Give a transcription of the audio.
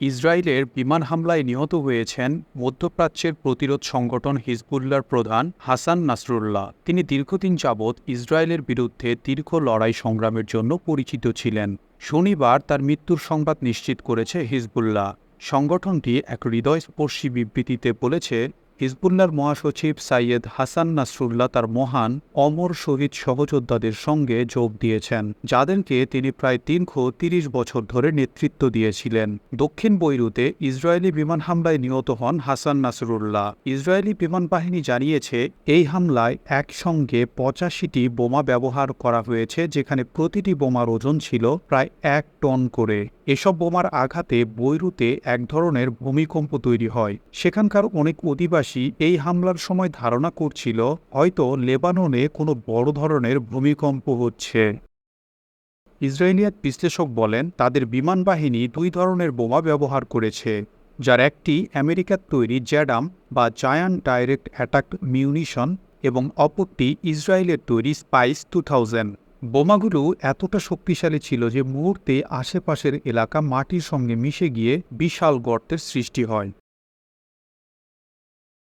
ইসরায়েলের বিমান হামলায় নিহত হয়েছেন মধ্যপ্রাচ্যের প্রতিরোধ সংগঠন হিজবুল্লার প্রধান হাসান নাসরুল্লাহ। তিনি দীর্ঘদিন যাবৎ ইসরায়েলের বিরুদ্ধে দীর্ঘ লড়াই সংগ্রামের জন্য পরিচিত ছিলেন। শনিবার তার মৃত্যুর সংবাদ নিশ্চিত করেছে হিজবুল্লাহ। সংগঠনটি এক হৃদয়স্পর্শী বিবৃতিতে বলেছে হিজবুল্লার মহাসচিব সাইয়েদ হাসান নাসরুল্লাহ তার মহান অমর শহীদ সহযোদ্ধাদের সঙ্গে যোগ দিয়েছেন, যাদেরকে তিনি প্রায় দীর্ঘ তিরিশ বছর ধরে নেতৃত্ব দিয়েছিলেন। দক্ষিণ বৈরুতে ইসরায়েলি বিমান হামলায় নিহত হন হাসান নাসরুল্লাহ। ইসরায়েলি বিমান বাহিনী জানিয়েছে, এই হামলায় একসঙ্গে পঁচাশিটি বোমা ব্যবহার করা হয়েছে, যেখানে প্রতিটি বোমার ওজন ছিল প্রায় এক টন করে। এসব বোমার আঘাতে বৈরুতে এক ধরনের ভূমিকম্প তৈরি হয়। সেখানকার অনেক অধিবাসী এই হামলার সময় ধারণা করছিল হয়তো লেবাননে কোনো বড় ধরনের ভূমিকম্প হচ্ছে। ইসরায়েলিয়াত বিশ্লেষক বলেন, তাদের বিমান বাহিনী দুই ধরনের বোমা ব্যবহার করেছে, যার একটি আমেরিকার তৈরি জ্যাডাম বা জায়ান্ট ডাইরেক্ট অ্যাটাক মিউনিশন এবং অপরটি ইসরায়েলের তৈরি স্পাইস টু থাউজেন্ড। বোমাগুলো এতটা শক্তিশালী ছিল যে মুহূর্তে আশেপাশের এলাকা মাটির সঙ্গে মিশে গিয়ে বিশাল গর্তের সৃষ্টি হয়।